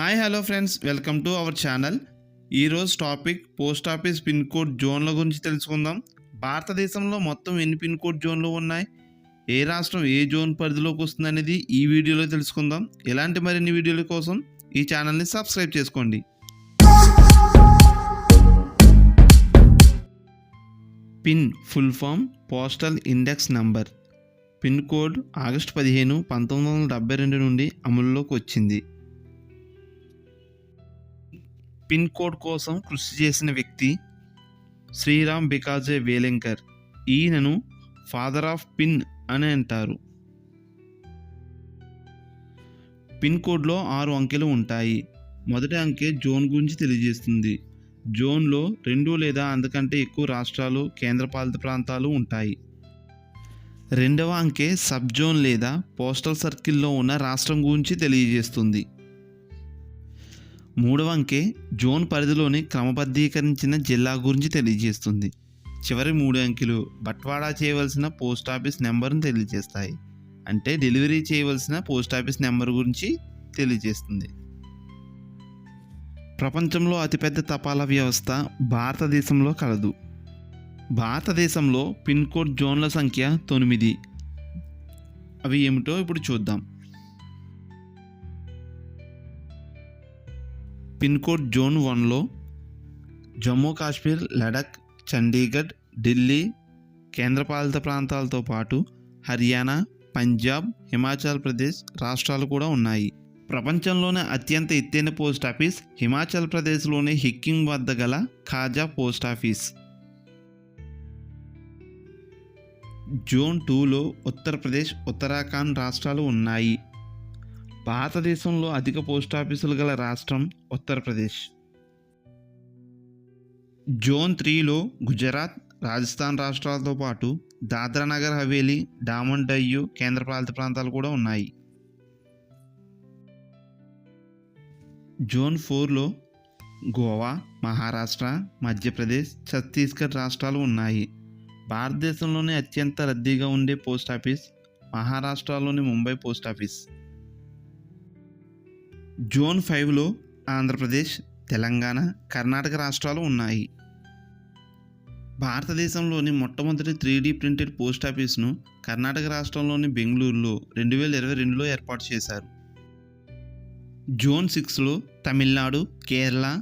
Hi hello friends welcome to our channel ఈరోజు topic post office pin code జోన్ల గురించి తెలుసుకుందాం. భారతదేశంలో మొత్తం ఎన్ని పిన్ కోడ్ జోన్లు ఉన్నాయి? ఏ రాష్ట్రం ఏ జోన్ పరిధిలోకి వస్తుంది అనేది ఈ వీడియోలో తెలుసుకుందాం. ఇలాంటి మరిన్ని వీడియోల కోసం ఈ ఛానల్ని సబ్స్క్రైబ్ చేసుకోండి. Pin full form postal index number pin code August పదిహేను పంతొమ్మిది వందల డెబ్బై రెండు నుండి అమలులోకి వచ్చింది. పిన్ కోడ్ కోసం కృషి చేసిన వ్యక్తి శ్రీరామ్ బికాజే వేలెంకర్. ఈయనను ఫాదర్ ఆఫ్ పిన్ అని అంటారు. పిన్ కోడ్లో ఆరు అంకెలు ఉంటాయి. మొదటి అంకె జోన్ గురించి తెలియజేస్తుంది. జోన్లో రెండు లేదా అంతకంటే ఎక్కువ రాష్ట్రాలు కేంద్రపాలిత ప్రాంతాలు ఉంటాయి. రెండవ అంకె సబ్ జోన్ లేదా పోస్టల్ సర్కిల్లో ఉన్న రాష్ట్రం గురించి తెలియజేస్తుంది. మూడవ అంకె జోన్ పరిధిలోని క్రమబద్ధీకరించిన జిల్లా గురించి తెలియజేస్తుంది. చివరి మూడు అంకెలు బట్వాడా చేయవలసిన పోస్ట్ ఆఫీస్ నెంబర్ను తెలియజేస్తాయి. అంటే డెలివరీ చేయవలసిన పోస్ట్ ఆఫీస్ నెంబర్ గురించి తెలియజేస్తుంది. ప్రపంచంలో అతిపెద్ద తపాలా వ్యవస్థ భారతదేశంలో కలదు. భారతదేశంలో పిన్ కోడ్ జోన్ల సంఖ్య తొమ్మిది. అవి ఏమిటో ఇప్పుడు చూద్దాం. పిన్ కోడ్ జోన్ వన్లో జమ్మూ కాశ్మీర్ లడక్ చండీగఢ్ ఢిల్లీ కేంద్రపాలిత ప్రాంతాలతో పాటు హర్యానా పంజాబ్ హిమాచల్ ప్రదేశ్ రాష్ట్రాలు కూడా ఉన్నాయి. ప్రపంచంలోనే అత్యంత ఎత్తైన పోస్ట్ ఆఫీస్ హిమాచల్ ప్రదేశ్లోని హిక్కింగ్ వద్ద గల ఖాజా పోస్ట్ ఆఫీస్. జోన్ టూలో ఉత్తరప్రదేశ్ ఉత్తరాఖండ్ రాష్ట్రాలు ఉన్నాయి. భారతదేశంలో అధిక పోస్ట్ ఆఫీసులు గల రాష్ట్రం ఉత్తరప్రదేశ్. జోన్ త్రీలో గుజరాత్ రాజస్థాన్ రాష్ట్రాలతో పాటు దాద్రా నగర్ హవేలీ డామన్ డయ్యు కేంద్రపాలిత ప్రాంతాలు కూడా ఉన్నాయి. జోన్ ఫోర్లో గోవా మహారాష్ట్ర మధ్యప్రదేశ్ ఛత్తీస్గఢ్ రాష్ట్రాలు ఉన్నాయి. భారతదేశంలోనే అత్యంత రద్దీగా ఉండే పోస్ట్ ఆఫీస్ మహారాష్ట్రలోని ముంబై పోస్ట్ ఆఫీస్. జోన్ ఫైవ్లో ఆంధ్రప్రదేశ్ తెలంగాణ కర్ణాటక రాష్ట్రాలు ఉన్నాయి. భారతదేశంలోని మొట్టమొదటి త్రీ డీ ప్రింటెడ్ పోస్ట్ ఆఫీస్ను కర్ణాటక రాష్ట్రంలోని బెంగళూరులో రెండు వేల ఇరవై రెండులో ఏర్పాటు చేశారు. జోన్ సిక్స్లో తమిళనాడు కేరళ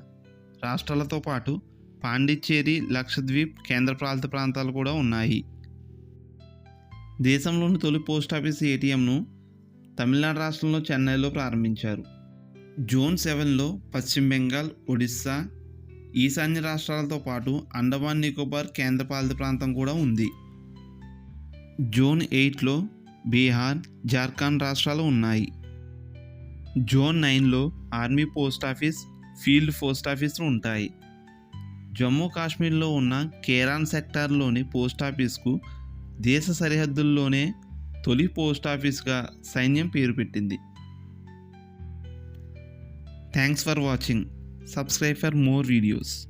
రాష్ట్రాలతో పాటు పాండిచ్చేరి లక్షద్వీప్ కేంద్రపాలిత ప్రాంతాలు కూడా ఉన్నాయి. దేశంలోని తొలి పోస్ట్ ఆఫీస్ ఏటీఎంను తమిళనాడు రాష్ట్రంలో చెన్నైలో ప్రారంభించారు. జోన్ సెవెన్లో పశ్చిమ బెంగాల్ ఒడిస్సా ఈశాన్య రాష్ట్రాలతో పాటు అండమాన్ నికోబార్ కేంద్రపాలిత ప్రాంతం కూడా ఉంది. జోన్ ఎయిట్లో బీహార్ జార్ఖండ్ రాష్ట్రాలు ఉన్నాయి. జోన్ నైన్లో army post office field post ఆఫీసులు ఉంటాయి. జమ్మూ కాశ్మీర్లో ఉన్న కేరాన్ సెక్టార్లోని పోస్ట్ ఆఫీస్కు దేశ సరిహద్దుల్లోనే తొలి పోస్ట్ ఆఫీస్గా సైన్యం పేరు పెట్టింది. Thanks for watching. Subscribe for more videos.